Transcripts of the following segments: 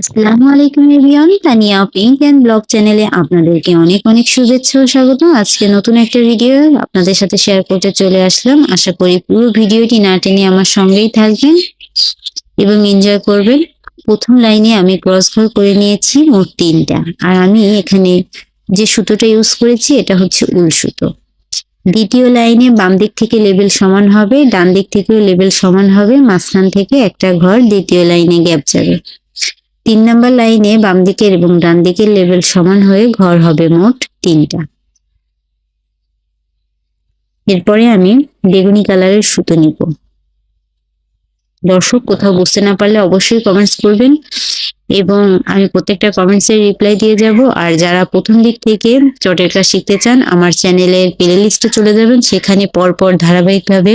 আসসালামু আলাইকুম everyone. Tania pink and blog চ্যানেলে আপনাদেরকে অনেক অনেক শুভেচ্ছা ও স্বাগত। আজকে নতুন একটা ভিডিও আপনাদের সাথে শেয়ার করতে চলে আসলাম। আশা করি পুরো ভিডিওটি না টেনে আমার সঙ্গেই থাকবেন এবং এনজয় করবেন। প্রথম লাইনে আমি ক্রস ঘর করে নিয়েছি মোট তিনটা। আর আমি এখানে যে সুতোটা ইউজ করেছি, এটা হচ্ছে উল সুতো। দ্বিতীয় লাইনে বাম দিক থেকে লেভেল সমান হবে, ডান দিক থেকেও লেভেল সমান হবে, মাঝখান থেকে একটা ঘর দ্বিতীয় লাইনে গ্যাপ যাবে। তিন নাম্বার লাইনে বাম দিকের এবং ডান দিকের লেভেল সমান হয়ে ঘর হবে মোট তিনটা। এরপরে আমি বেগুনি কালারের সুতো নিব। দর্শক, কোথাও বুঝতে না পারলে অবশ্যই কমেন্টস করবেন এবং আমি প্রত্যেকটা কমেন্টসের রিপ্লাই দিয়ে যাব। আর যারা প্রথম দিক থেকে চটের কাজ শিখতে চান, আমার চ্যানেলের প্লে লিস্টে চলে যাবেন। সেখানে পরপর ধারাবাহিকভাবে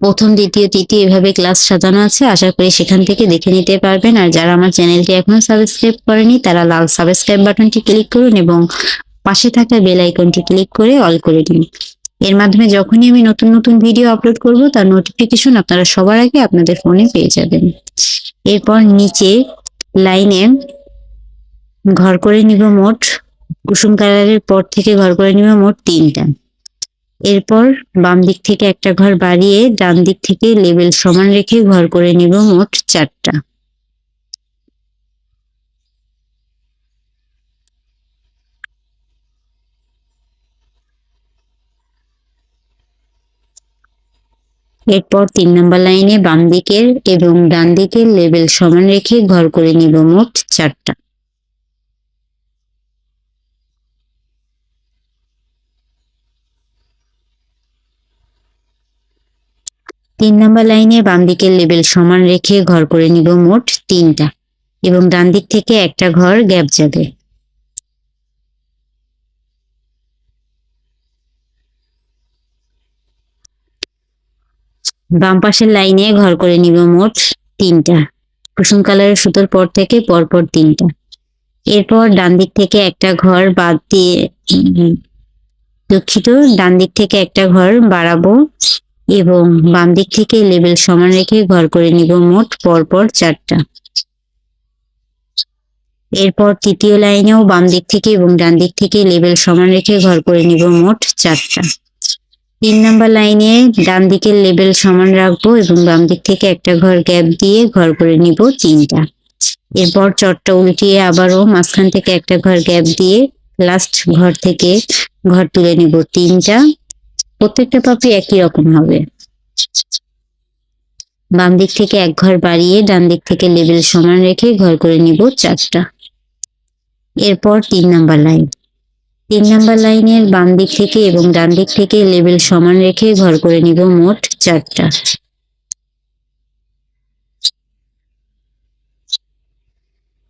প্রথম, দ্বিতীয়, তৃতীয় এভাবে ক্লাস সাজানো আছে। আশা করি সেখান থেকে দেখে নিতে পারবেন। আর যারা আমার চ্যানেলটি এখনও সাবস্ক্রাইব করেনি, তারা লাল সাবস্ক্রাইব বাটনটি ক্লিক করুন এবং পাশে থাকা বেল আইকনটি ক্লিক করে অল করে দিন। এর মাধ্যমে যখনই আমি নতুন নতুন ভিডিও আপলোড করব, তার নোটিফিকেশন আপনারা সবার আগে আপনাদের ফোনে পেয়ে যাবেন। এরপর নিচে লাইনে ঘর করে নিব মোট, কুসুম কালারের পর থেকে ঘর করে নিব মোট তিনটা। এরপর বাম দিক থেকে একটা ঘর বাড়িয়ে ডান দিক থেকে লেভেল সমান রেখে ঘর করে নিব মোট চারটা। এরপর তিন নম্বর লাইনে বাম দিকের এবং ডান দিকের লেভেল সমান রেখে ঘর করে নিব মোট চারটা। তিন নম্বর লাইনে বাম দিকের লেভেল সমান রেখে ঘর করে নিব মোট তিনটা এবং ডান দিক থেকে একটা ঘর গ্যাপ যাবে। বাম পাশের লাইনে ঘর করে নিব মোট তিনটা। কুসুম কালারের সুতোর পর থেকে পরপর তিনটা। এরপর ডান দিক থেকে একটা ঘর বাদ দিয়ে দুঃখিত, ডান দিক থেকে একটা ঘর বাড়াবো এবং বাম দিক থেকে লেবেল সমান রেখে ঘর করে নিব মোট পরপর চারটা। এরপর তৃতীয় লাইনেও বাম দিক থেকে এবং ডান দিক থেকে লেবেল সমান রেখে ঘর করে নিব মোট চারটা। তিন নাম্বার লাইনে ডান দিকের লেভেল সমান রাখব এবং বাম দিক থেকে একটা ঘর গ্যাপ দিয়ে ঘর করে নিব তিনটা। এরপর চটটা উল্টিয়ে আবারও মাঝখান থেকে একটা ঘর গ্যাপ দিয়ে লাস্ট ঘর থেকে ঘর তুলে নিব তিনটা। প্রত্যেকটা পাপড়ি একই রকম হবে। বাম দিক থেকে এক ঘর বাড়িয়ে ডান দিক থেকে লেভেল সমান রেখে ঘর করে নিব চারটা। এরপর তিন নাম্বার লাইন। তিন নাম্বার লাইনের বাম দিক থেকে এবং ডান দিক থেকে লেভেল সমান রেখে ঘর করে নিব মোট চারটা।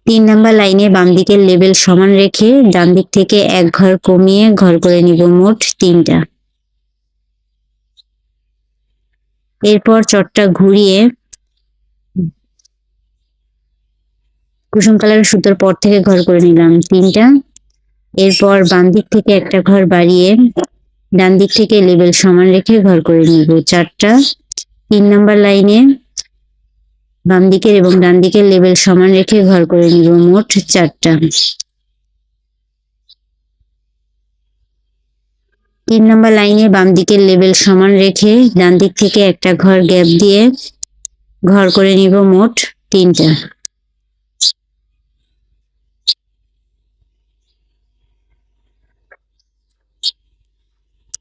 তিন নাম্বার লাইনে বাম দিকের লেভেল সমান রেখে ডান দিক থেকে এক ঘর কমিয়ে ঘর করে নিব মোট তিনটা। এরপর চটটা ঘুরিয়ে কুসুম কালারের সুতোর পর থেকে ঘর করে নিলাম তিনটা। এরপর বাম দিক থেকে একটা ঘর বাড়িয়ে ডান দিক থেকে লেবেল সমান রেখে ঘর করে নিব চারটা। তিন নাম্বার লাইনে বাম দিকের এবং ডান দিকের লেভেল সমান রেখে ঘর করে নিব মোট চারটা। তিন নম্বর লাইনে বাম দিকের লেভেল সমান রেখে ডান দিক থেকে একটা ঘর গ্যাপ দিয়ে ঘর করে নিব মোট তিনটা।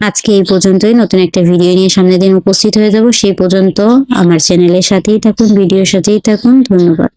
আজকে এই পর্যন্তই। নতুন একটা ভিডিও নিয়ে সামনের দিন উপস্থিত হয়ে যাব। সেই পর্যন্ত আমার চ্যানেলের সাথেই থাকুন, ভিডিওর সাথেই থাকুন। ধন্যবাদ।